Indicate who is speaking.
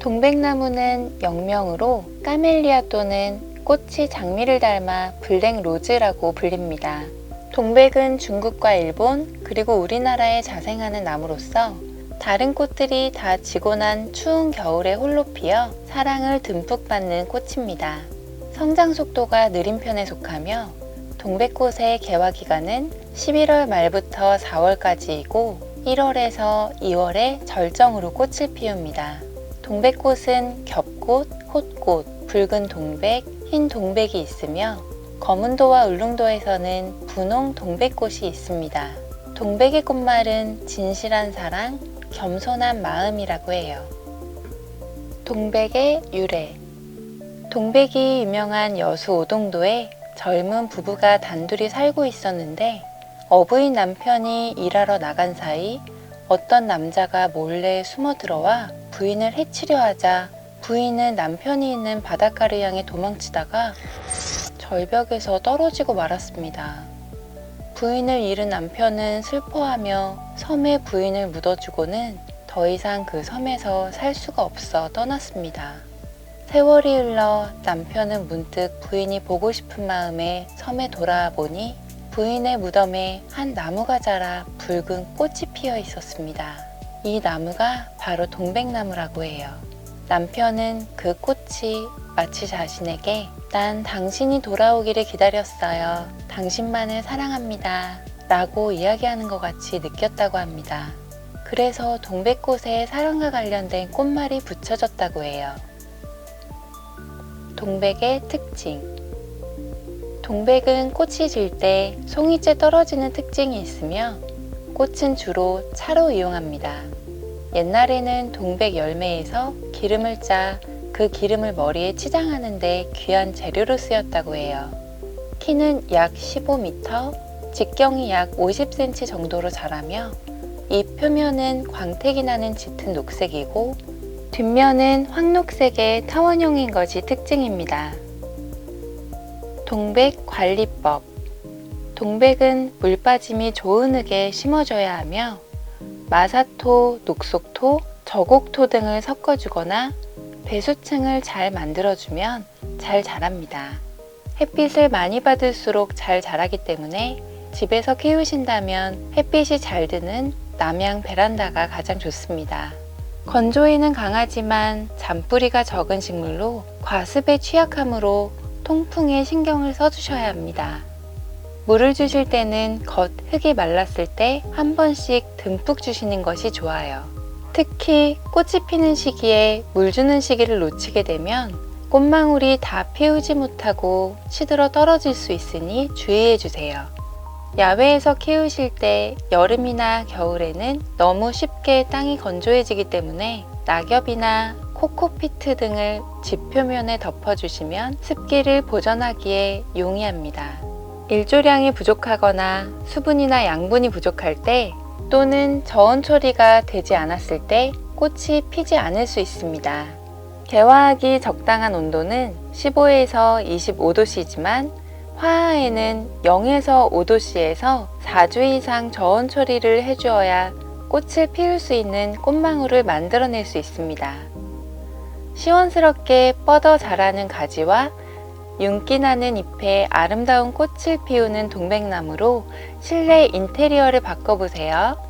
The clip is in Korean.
Speaker 1: 동백나무는 영명으로 까멜리아 또는 꽃이 장미를 닮아 블랙 로즈라고 불립니다. 동백은 중국과 일본 그리고 우리나라에 자생하는 나무로서 다른 꽃들이 다 지고 난 추운 겨울에 홀로 피어 사랑을 듬뿍 받는 꽃입니다. 성장 속도가 느린 편에 속하며 동백꽃의 개화 기간은 11월 말부터 4월까지이고 1월에서 2월에 절정으로 꽃을 피웁니다. 동백꽃은 겹꽃, 꽃꽃, 붉은 동백, 흰 동백이 있으며 거문도와 울릉도에서는 분홍 동백꽃이 있습니다. 동백의 꽃말은 진실한 사랑, 겸손한 마음이라고 해요. 동백의 유래 동백이 유명한 여수 오동도에 젊은 부부가 단둘이 살고 있었는데 어부인 남편이 일하러 나간 사이 어떤 남자가 몰래 숨어 들어와 부인을 해치려 하자 부인은 남편이 있는 바닷가를 향해 도망치다가 절벽에서 떨어지고 말았습니다. 부인을 잃은 남편은 슬퍼하며 섬에 부인을 묻어주고는 더 이상 그 섬에서 살 수가 없어 떠났습니다. 세월이 흘러 남편은 문득 부인이 보고 싶은 마음에 섬에 돌아와 보니 부인의 무덤에 한 나무가 자라 붉은 꽃이 피어 있었습니다. 이 나무가 바로 동백나무라고 해요. 남편은 그 꽃이 마치 자신에게 난 당신이 돌아오기를 기다렸어요. 당신만을 사랑합니다. 라고 이야기하는 것 같이 느꼈다고 합니다. 그래서 동백꽃에 사랑과 관련된 꽃말이 붙여졌다고 해요. 동백의 특징. 동백은 꽃이 질 때 송이째 떨어지는 특징이 있으며 꽃은 주로 차로 이용합니다. 옛날에는 동백 열매에서 기름을 짜 그 기름을 머리에 치장하는데 귀한 재료로 쓰였다고 해요. 키는 약 15m, 직경이 약 50cm 정도로 자라며 잎 표면은 광택이 나는 짙은 녹색이고 뒷면은 황록색의 타원형인 것이 특징입니다. 동백 관리법 동백은 물 빠짐이 좋은 흙에 심어줘야 하며 마사토, 녹속토, 저곡토 등을 섞어주거나 배수층을 잘 만들어주면 잘 자랍니다. 햇빛을 많이 받을수록 잘 자라기 때문에 집에서 키우신다면 햇빛이 잘 드는 남양 베란다가 가장 좋습니다. 건조에는 강하지만 잔뿌리가 적은 식물로 과습에 취약하므로 통풍에 신경을 써주셔야 합니다. 물을 주실 때는 겉 흙이 말랐을 때 한 번씩 듬뿍 주시는 것이 좋아요. 특히 꽃이 피는 시기에 물 주는 시기를 놓치게 되면 꽃망울이 다 피우지 못하고 시들어 떨어질 수 있으니 주의해 주세요. 야외에서 키우실 때 여름이나 겨울에는 너무 쉽게 땅이 건조해지기 때문에 낙엽이나 코코피트 등을 집 표면에 덮어주시면 습기를 보존하기에 용이합니다. 일조량이 부족하거나 수분이나 양분이 부족할 때 또는 저온 처리가 되지 않았을 때 꽃이 피지 않을 수 있습니다. 개화하기 적당한 온도는 15에서 25도씨지만 화하에는 0에서 5도씨에서 4주 이상 저온 처리를 해주어야 꽃을 피울 수 있는 꽃망울을 만들어낼 수 있습니다. 시원스럽게 뻗어 자라는 가지와 윤기 나는 잎에 아름다운 꽃을 피우는 동백나무로 실내 인테리어를 바꿔보세요.